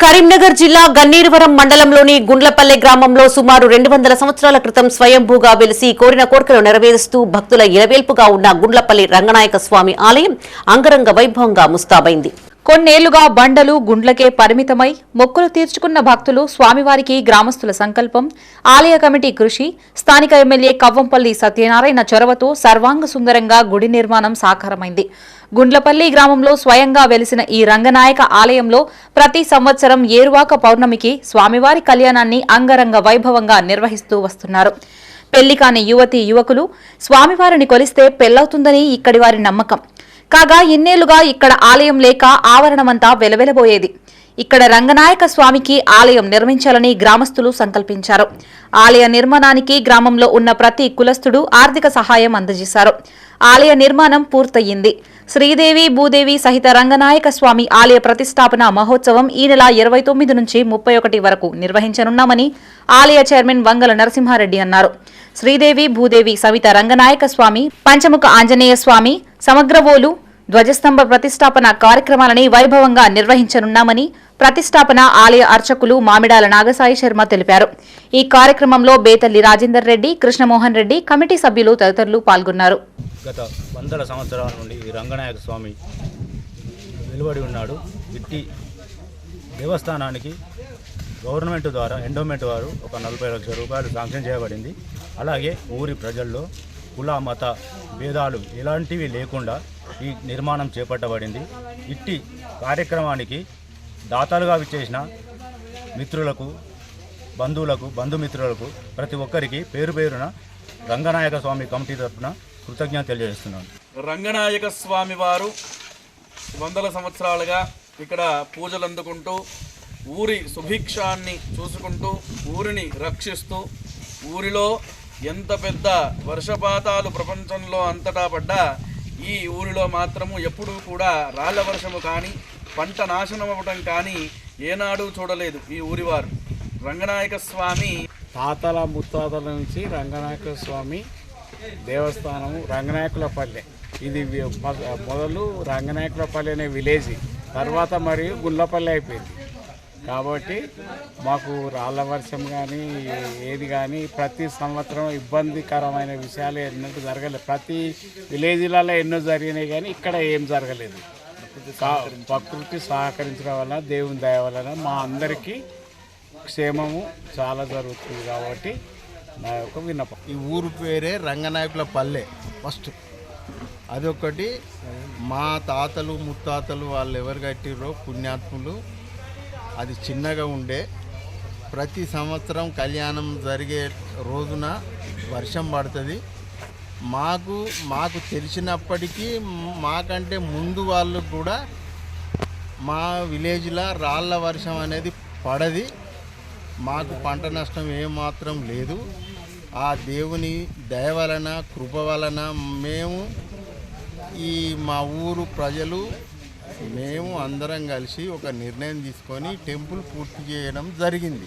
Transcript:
కరీంనగర్ జిల్లా గన్నీరువరం మండలంలోని గుండ్లపల్లె గ్రామంలో సుమారు రెండు వందల సంవత్సరాల క్రితం స్వయంభూగా వెలిసి కోరిన కోరికలు నెరవేరుస్తూ భక్తుల ఇరవేల్పుగా ఉన్న గుండ్లపల్లి రంగనాయక స్వామి ఆలయం అంగరంగ వైభవంగా ముస్తాబైంది. కొన్నేళ్ళుగా బండలు గుండ్లకే పరిమితమై మొక్కులు తీర్చుకున్న భక్తులు స్వామివారికి గ్రామస్తుల సంకల్పం ఆలయ కమిటీ కృషి స్థానిక ఎమ్మెల్యే కవ్వంపల్లి సత్యనారాయణ చొరవతో సర్వాంగ సుందరంగా గుడి నిర్మాణం సాకారమైంది. గుండ్లపల్లి గ్రామంలో స్వయంగా వెలిసిన ఈ రంగనాయక ఆలయంలో ప్రతి సంవత్సరం ఏరువాక పౌర్ణమికి స్వామివారి కళ్యాణాన్ని అంగరంగ వైభవంగా నిర్వహిస్తూ వస్తున్నారు. పెళ్ళి కాని యువతి యువకులు స్వామివారిని కొలిస్తే పెళ్ళవుతుందని ఇక్కడి వారి నమ్మకం. కాగా ఇన్నేళ్ళుగా ఇక్కడ ఆలయం లేక ఆవరణమంతా వెలవెలబోయేది. ఇక్కడ రంగనాయక స్వామికి ఆలయం నిర్మించాలని గ్రామస్తులు సంకల్పించారు. ఆలయ నిర్మాణానికి గ్రామంలో ఉన్న ప్రతి కులస్తుడు ఆర్థిక సహాయం అందజేశారు. ఆలయ నిర్మాణం పూర్తయింది శ్రీదేవి భూదేవి సహిత రంగనాయక స్వామి ఆలయ ప్రతిష్టాపన మహోత్సవం ఈ నెల ఇరవై తొమ్మిది నుంచి ముప్పై ఒకటి వరకు నిర్వహించనున్నామని ఆలయ చైర్మన్ వంగల నరసింహారెడ్డి అన్నారు. శ్రీదేవి భూదేవి సవిత రంగనాయక స్వామి పంచముఖ ఆంజనేయ స్వామి సమగ్రవోలు ధ్వజస్తంభ ప్రతిష్టాపన కార్యక్రమాలని వైభవంగా నిర్వహించనున్నామని ప్రతిష్టాపన ఆలయ అర్చకులు మామిడాల నాగసాయి శర్మ తెలిపారు. ఈ కార్యక్రమంలో బేతల్లి రాజేందర్ రెడ్డి కృష్ణమోహన్ రెడ్డి కమిటీ సభ్యులు తదితరులు పాల్గొన్నారు. గత వందల సంవత్సరాల నుండి ఈ రంగనాయక స్వామి వెలువడి ఉన్నాడు. ఇట్టి దేవస్థానానికి గవర్నమెంట్ ద్వారా ఎండోమెంట్ వారు ఒక నలభై లక్షల రూపాయలు శాంక్షన్ చేయబడింది. అలాగే ఊరి ప్రజల్లో కుల మత భేదాలు ఎలాంటివి లేకుండా ఈ నిర్మాణం చేపట్టబడింది. ఇట్టి కార్యక్రమానికి దాతలుగా విచ్చేసిన మిత్రులకు బంధువులకు బంధుమిత్రులకు ప్రతి ఒక్కరికి పేరు పేరున రంగనాయక స్వామి కమిటీ తరఫున కృతజ్ఞత తెలియజేస్తున్నాను. రంగనాయక స్వామి వారు వందల సంవత్సరాలుగా ఇక్కడ పూజలు అందుకుంటూ ఊరి సుభిక్షాన్ని చూసుకుంటూ ఊరిని రక్షిస్తూ ఊరిలో ఎంత పెద్ద వర్షపాతాలు ప్రపంచంలో అంతటా పడ్డా ఈ ఊరిలో మాత్రము ఎప్పుడూ కూడా రాళ్ళ వర్షము కానీ పంట నాశనం అవ్వటం కానీ ఏనాడు చూడలేదు ఈ ఊరివారు. రంగనాయక స్వామి తాతల ముత్తాతల నుంచి రంగనాయక స్వామి దేవస్థానము రంగనాయకులపల్లె ఇది మొదలు రంగనాయకులపల్లి అనే విలేజ్. తర్వాత మరియు గుల్లపల్లి అయిపోయింది. కాబట్టి మాకు రాళ్ళ వర్షం కానీ ఏది కానీ ప్రతి సంవత్సరం ఇబ్బందికరమైన విషయాలు ఎన్నట్టు జరగలేదు. ప్రతి విలేజ్లలో ఎన్నో జరిగినాయి కానీ ఇక్కడ ఏం జరగలేదు. కా- ప్రకృతి సహకరించడం వలన దేవుని దయ వలన మా అందరికీ క్షేమము చాలా జరుగుతుంది కాబట్టి నా యొక్క విన్నపం. ఈ ఊరు పేరే రంగనాయకుల పల్లె ఫస్ట్. అదొకటి మా తాతలు ముత్తాతలు వాళ్ళు ఎవరు కట్టిరో పుణ్యాత్ములు అది చిన్నగా ఉండే ప్రతి సంవత్సరం కళ్యాణం జరిగే రోజున వర్షం పడుతుంది. మాకు మాకు తెలిసినప్పటికీ మాకంటే ముందు వాళ్ళు కూడా మా విలేజ్లో రాళ్ళ వర్షం అనేది పడది. మాకు పంట నష్టం ఏమాత్రం లేదు. ఆ దేవుని దయ వలన కృప వలన మేము ఈ మా ఊరు ప్రజలు మేము అందరం కలిసి ఒక నిర్ణయం తీసుకొని టెంపుల్ పూర్తి చేయడం జరిగింది.